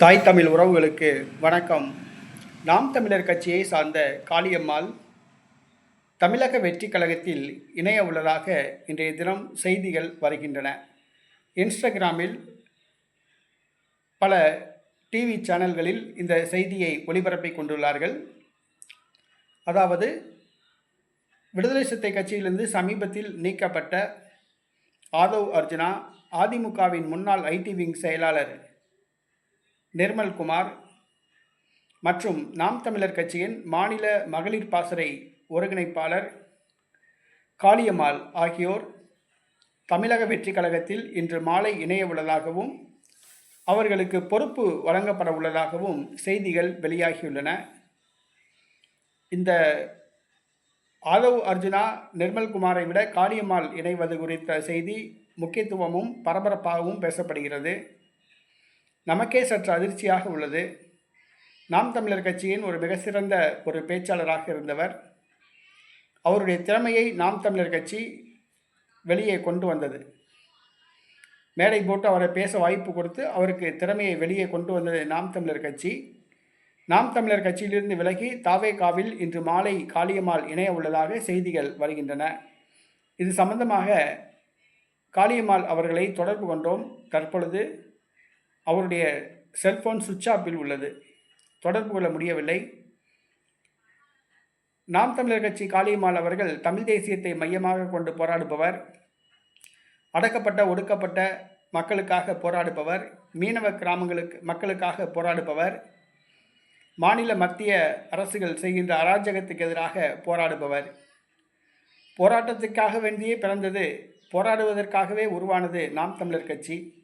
தாய் தமிழ் உறவுகளுக்கு வணக்கம். நாம் தமிழர் கட்சியை சார்ந்த காளியம்மாள் தமிழக வெற்றிக் கழகத்தில் இணைய உள்ளதாக இன்றைய தினம் செய்திகள் வருகின்றன. இன்ஸ்டாகிராமில் பல டிவி சேனல்களில் இந்த செய்தியை ஒளிபரப்பி கொண்டுள்ளார்கள். அதாவது விடுதலை சித்தை கட்சியிலிருந்து சமீபத்தில் நீக்கப்பட்ட ஆதவ் அர்ஜுனா அதிமுகவின் முன்னாள் ஐடி விங் செயலாளர் நிர்மல்குமார் மற்றும் நாம் தமிழர் கட்சியின் மாநில மகளிர் பாசறை ஒருங்கிணைப்பாளர் காளியம்மாள் ஆகியோர் தமிழக வெற்றி கழகத்தில் இன்று மாலை இணைய உள்ளதாகவும் அவர்களுக்கு பொறுப்பு வழங்கப்பட உள்ளதாகவும் செய்திகள் வெளியாகியுள்ளன. இந்த ஆதவ் அர்ஜுனா நிர்மல்குமாரை விட காளியம்மாள் இணைவது குறித்த செய்தி முக்கியத்துவமும் பரபரப்பாகவும் பேசப்படுகிறது. நமக்கே சற்று அதிர்ச்சியாக உள்ளது. நாம் தமிழர் கட்சியின் ஒரு மிக சிறந்த ஒரு பேச்சாளராக இருந்தவர். அவருடைய திறமையை நாம் தமிழர் கட்சி வெளியே கொண்டு வந்தது. மேடை போட்டு அவரை பேச வாய்ப்பு கொடுத்து அவருக்கு திறமையை வெளியே கொண்டு வந்தது நாம் தமிழர் கட்சி. நாம் தமிழர் கட்சியிலிருந்து விலகி தாவேகாவில் இன்று மாலை காளியம்மாள் இணைய உள்ளதாக செய்திகள் வருகின்றன. இது சம்பந்தமாக காளியம்மாள் அவர்களை தொடர்பு கொண்டோம். தற்பொழுது அவருடைய செல்போன் சுவிட்ச் ஆஃபில் உள்ளது. தொடர்பு கொள்ள முடியவில்லை. நாம் தமிழர் கட்சி காளியம்மாள் அவர்கள் தமிழ் தேசியத்தை மையமாக கொண்டு போராடுபவர். அடக்கப்பட்ட ஒடுக்கப்பட்ட மக்களுக்காக போராடுபவர். மீனவ கிராமங்களுக்கு மக்களுக்காக போராடுபவர். மாநில மத்திய அரசுகள் செய்கின்ற அராஜகத்துக்கு எதிராக போராடுபவர். போராட்டத்துக்காக வேண்டியே பிறந்தது போராடுவதற்காகவே உருவானது நாம் தமிழர் கட்சி.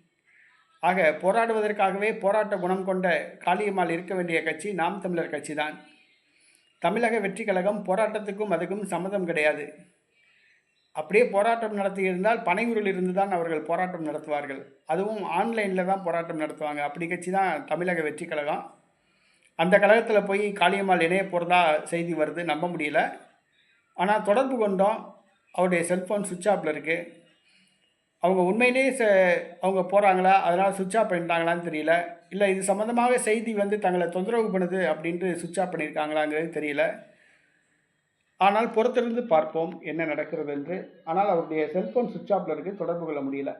ஆக போராடுவதற்காகவே போராட்ட குணம் கொண்ட காளியம்மாள் இருக்க வேண்டிய கட்சி நாம் தமிழர் கட்சி தான் தமிழக வெற்றி கழகம் போராட்டத்துக்கும் அதுக்கும் சம்மதம் கிடையாது. அப்படியே போராட்டம் நடத்தியிருந்தால் பனையூரில் இருந்து தான் அவர்கள் போராட்டம் நடத்துவார்கள். அதுவும் ஆன்லைனில் தான் போராட்டம் நடத்துவாங்க. அப்படி கட்சி தான் தமிழக வெற்றி கழகம். அந்த கழகத்தில் போய் காளியம்மாள் இணைய போகிறதா செய்தி வருது நம்ப முடியல. ஆனால் தொடர்பு கொண்டோம். அவருடைய செல்ஃபோன் சுவிட்ச் ஆஃபில் இருக்குது அவங்க உண்மையிலேயே ச அவங்க போகிறாங்களா அதனால் சுவிட்ச் ஆஃப் பண்ணிட்டாங்களான்னு தெரியல. இல்லை இது சம்மந்தமாக செய்தி வந்து தங்களை தொந்தரவு பண்ணுது அப்படின்ட்டு சுவிட்ச் ஆஃப் பண்ணியிருக்காங்களாங்கிறது தெரியல. ஆனால் பொறுத்திருந்து பார்ப்போம் என்ன நடக்கிறது என்று ஆனால் அவருடைய செல்ஃபோன் சுவிட்ச் ஆஃபில் இருக்குது தொடர்பு கொள்ள முடியல.